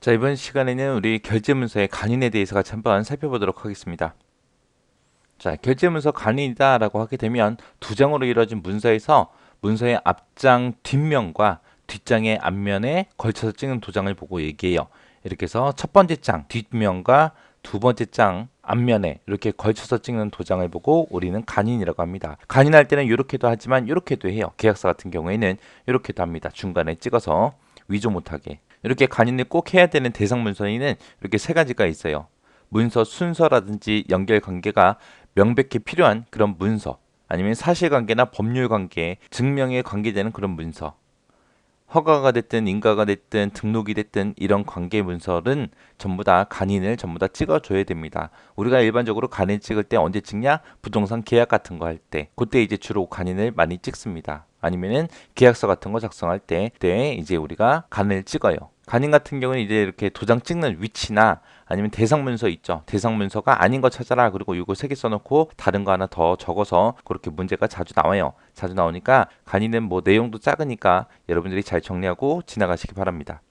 자, 이번 시간에는 우리 결제문서의 간인에 대해서 같이 한번 살펴보도록 하겠습니다. 자, 결제문서 간인이다 라고 하게 되면 두 장으로 이루어진 문서에서 문서의 앞장 뒷면과 뒷장의 앞면에 걸쳐서 찍는 도장을 보고 얘기해요. 이렇게 해서 첫 번째 장 뒷면과 두 번째 장 앞면에 이렇게 걸쳐서 찍는 도장을 보고 우리는 간인이라고 합니다. 간인할 때는 이렇게도 하지만 이렇게도 해요. 계약서 같은 경우에는 이렇게도 합니다. 중간에 찍어서 위조 못하게. 이렇게 간인을 꼭 해야 되는 대상 문서에는 이렇게 세 가지가 있어요. 문서 순서라든지 연결 관계가 명백히 필요한 그런 문서, 아니면 사실관계나 법률 관계, 증명에 관계되는 그런 문서, 허가가 됐든 인가가 됐든 등록이 됐든 이런 관계 문서는 전부 다 간인을 전부 다 찍어줘야 됩니다. 우리가 일반적으로 간인 찍을 때 언제 찍냐? 부동산 계약 같은 거 할 때, 그때 이제 주로 간인을 많이 찍습니다. 아니면은 계약서 같은 거 작성할 때, 그때 이제 우리가 간을 찍어요. 간인 같은 경우는 이제 이렇게 도장 찍는 위치나 아니면 대상 문서 있죠. 대상 문서가 아닌 거 찾아라. 그리고 이거 세 개 써놓고 다른 거 하나 더 적어서 그렇게 문제가 자주 나와요. 자주 나오니까 간인은 뭐 내용도 작으니까 여러분들이 잘 정리하고 지나가시기 바랍니다.